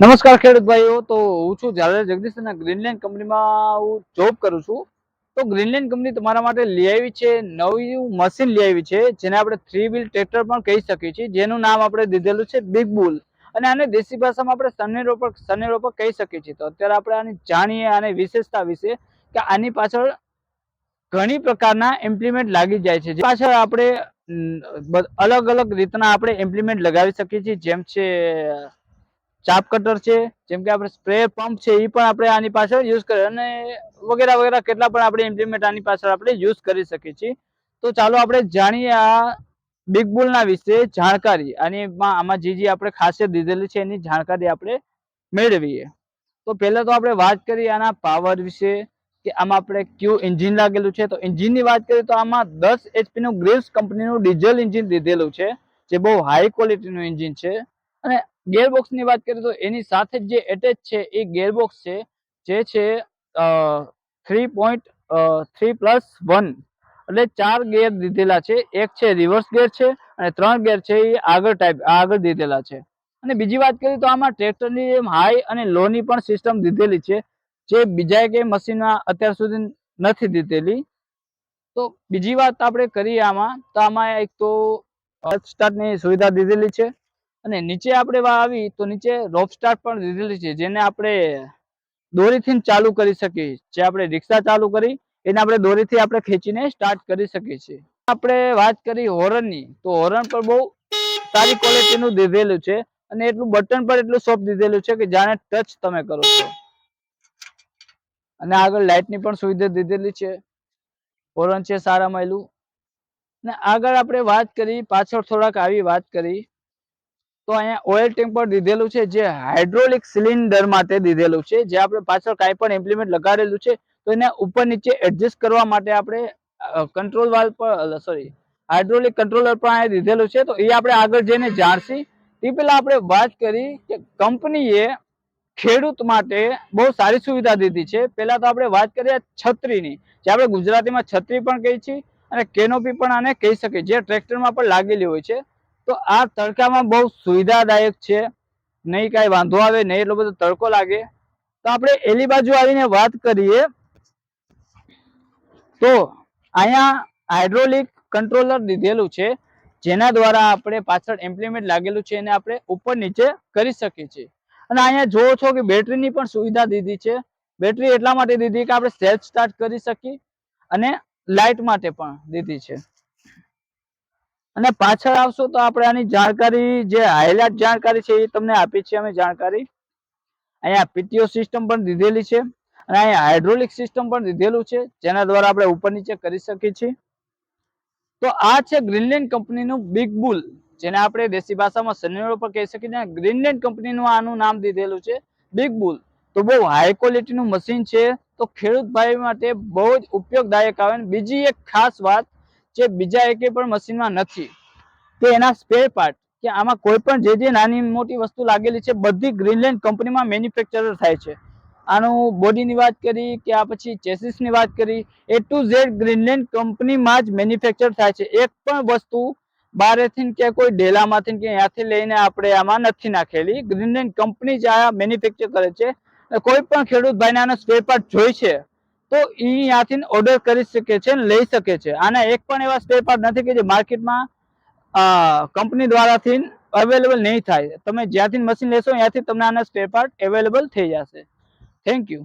નમસ્કાર ખેડૂત ભાઈઓ, તો હું છું ઝાલા જગદીશ અને ગ્રીનલેન્ડ કંપનીમાં હું જોબ કરું છું. તો ગ્રીનલેન્ડ કંપની તમારા માટે લઈ આવી છે, નવી મશીન લઈ આવી છે, જેને આપણે થ્રી વ્હીલ ટ્રેક્ટર પણ કહી શકીએ છીએ, જેનું નામ આપણે દીધેલું છે બિગ બુલ અને આને દેશી ભાષામાં આપણે સનેરો પર સનેરો પર કહી શકીએ છીએ. તો અત્યારે આપણે આની જાણીએ આની વિશેષતા વિશે કે આની પાછળ ઘણી પ્રકારના ઇમ્પ્લિમેન્ટ લાગી જાય છે. પાછળ આપણે અલગ અલગ રીતના આપણે ઇમ્પ્લિમેન્ટ લગાવી શકીએ છીએ, જેમ છે ચાપ કટર છે, જેમ કે આપણે સ્પ્રે પંપ છે એ પણ આપણે આની પાછળ યુઝ કરીએ અને વગેરે વગેરે કેટલા પણ આપણે ઇમ્પ્લિમેન્ટ આની પાછળ આપણે યુઝ કરી શકીએ છીએ. તો ચાલો આપણે જાણીએ આ બિગ બુલના વિશે જાણકારી. માં આમાં જે જે આપણે ખાસિયત દીધેલી છે, એની જાણકારી આપણે મેળવીએ. તો પહેલાં તો આપણે વાત કરીએ આના પાવર વિશે, કે આમાં આપણે કયું એન્જિન લાગેલું છે. તો એન્જિનની વાત કરીએ તો આમાં દસ એચપીનું ગ્રીવ્સ કંપનીનું ડીઝલ એન્જિન દીધેલું છે, જે બહુ હાઈ ક્વોલિટીનું એન્જિન છે. અને ગેરબોક્સની વાત કરીએ તો એની સાથે જ જે એટેચ છે એ ગેરબોક્સ છે. જે છે three point three plus one એટલે ચાર ગેર દીધેલા છે. એક છે રિવર્સ ગેર છે અને ત્રણ ગેર છે એ આગળ ટાઈપ આગળ દીધેલા છે. અને બીજી વાત કરીએ તો આમાં ટ્રેક્ટરની જેમ હાઈ અને લોની પણ સિસ્ટમ દીધેલી છે. જે બીજા કે મશીનમાં અત્યાર સુધી નથી દીધેલી. તો બીજી વાત આપણે કરીએ આમાં. તો આમાં એક તો સ્ટાર્ટની સુવિધા દીધેલી છે. અને નીચે આપણે આવી તો નીચે રોપસ્ટાર પણ દીધેલી છે, જેને આપણે દોરીથી ચાલુ કરી શકીએ. જે આપણે રિક્ષા ચાલુ કરી, એને આપણે દોરીથી આપણે ખેંચીને સ્ટાર્ટ કરી શકીએ છીએ. આપણે વાત કરી હોરનની, તો હોરન પણ બહુ સારી ક્વોલિટીનું દીધેલું છે અને એટલું બટન પણ એટલું સોફ્ટ દીધેલું છે કે જાણે ટચ તમે કરો છો. અને આગળ લાઇટની પણ સુવિધા દીધેલી છે. હોરન છે સારા મળ્યું ને આગળ આપણે વાત કરી, પાછળ થોડાક આવી વાત કરી. તો અહીંયા ઓઇલ ટેમ્પર દીધેલું છે, જે હાઇડ્રોલિક સિલિન્ડર માટે દીધેલું છે, જે આપણે પાછળ કાંઈ પણ ઇમ્પ્લિમેન્ટ લગાડેલું છે, તો એને ઉપર નીચે એડજસ્ટ કરવા માટે આપણે કંટ્રોલ વાલ પર સોરી હાઇડ્રોલિક કંટ્રોલર પણ અહીંયા દીધેલું છે, તો એ આપણે આગળ જઈને જાણશી. તે પહેલાં આપણે વાત કરી કે કંપનીએ ખેડૂત માટે બહુ સારી સુવિધા દીધી છે. પહેલાં તો આપણે વાત કરીએ છત્રીની, જે આપણે ગુજરાતીમાં છત્રી પણ કહી છીએ અને કેનોપી પણ આને કહી શકીએ, જે ટ્રેક્ટરમાં પણ લાગેલી હોય છે. તો આ તડકામાં બહુ સુવિધાદાયક છે. નહીં કાંઈ વાંધો આવે, નહીં એટલો બધો તડકો લાગે. તો આપણે એલી બાજુ આવીને વાત કરીએ. તો અહીંયા હાઇડ્રોલિક કંટ્રોલર દીધેલું છે, જેના દ્વારા આપણે પાછળ ઇમ્પ્લિમેન્ટ લાગેલું છે એને આપણે ઉપર નીચે કરી શકીએ છીએ. અને અહીંયા જોવો છો કે બેટરીની પણ સુવિધા દીધી છે. બેટરી એટલા માટે દીધી કે આપણે સેલ્ફ સ્ટાર્ટ કરી શકીએ અને લાઇટ માટે પણ દીધી છે. અને પાછળ આવશો તો આપણે આની જાણકારી, જે હાઇલાઇટ જાણકારી છે એ તમને આપી છે અમે જાણકારી. અહીંયા પીટીઓ સિસ્ટમ પણ દીધેલી છે અને અહીંયા હાઇડ્રોલિક સિસ્ટમ પણ દીધેલું છે, જેના દ્વારા આપણે ઉપર નીચે કરી શકીએ છીએ. તો આ છે ગ્રીનલેન્ડ કંપનીનું બિગ બુલ, જેને આપણે દેશી ભાષામાં સનેરો પર કહી શકીએ ગ્રીનલેન્ડ કંપનીનું આનું નામ દીધેલું છે બિગ બુલ. તો બહુ હાઈ ક્વોલિટીનું મશીન છે, તો ખેડૂત ભાઈ માટે બહુ જ ઉપયોગદાયક આવે. બીજી એક ખાસ વાત જે બીજા એકે પણ મશીનમાં નથી. તે એના સ્પેર પાર્ટ કે આમાં કોઈ પણ જે જે નાની મોટી વસ્તુ લાગેલી છે, બધી ગ્રીનલેન્ડ કંપનીમાં મેન્યુફેક્ચર થાય છે. આનું બોડીની વાત કરી કે આ પછી ચેસિસની વાત કરી એ ટુ ઝેડ ગ્રીનલેન્ડ કંપનીમાં જ મેન્યુફેક્ચર થાય છે. એક પણ વસ્તુ બારેથી કે કોઈ ડેલામાંથી કે ત્યાંથી લઈને આપણે આમાં નથી નાખેલી. ગ્રીનલેન્ડ કંપની જ આ મેન્યુફેક્ચર કરે છે. કોઈ પણ ખેડૂત ભાઈને આનો સ્પેર પાર્ટ જોઈ છે. તો એ ત્યાંથી ઓર્ડર કરી શકે છે લઈ શકે છે. આના એક પણ એવા સ્પેર પાર્ટ નથી કે જે માર્કેટમાં કંપની દ્વારાથી અવેલેબલ નહીં થાય. તમે જ્યાંથી મશીન લેશો ત્યાંથી તમને આના સ્પેર પાર્ટ અવેલેબલ થઈ જશે. Thank you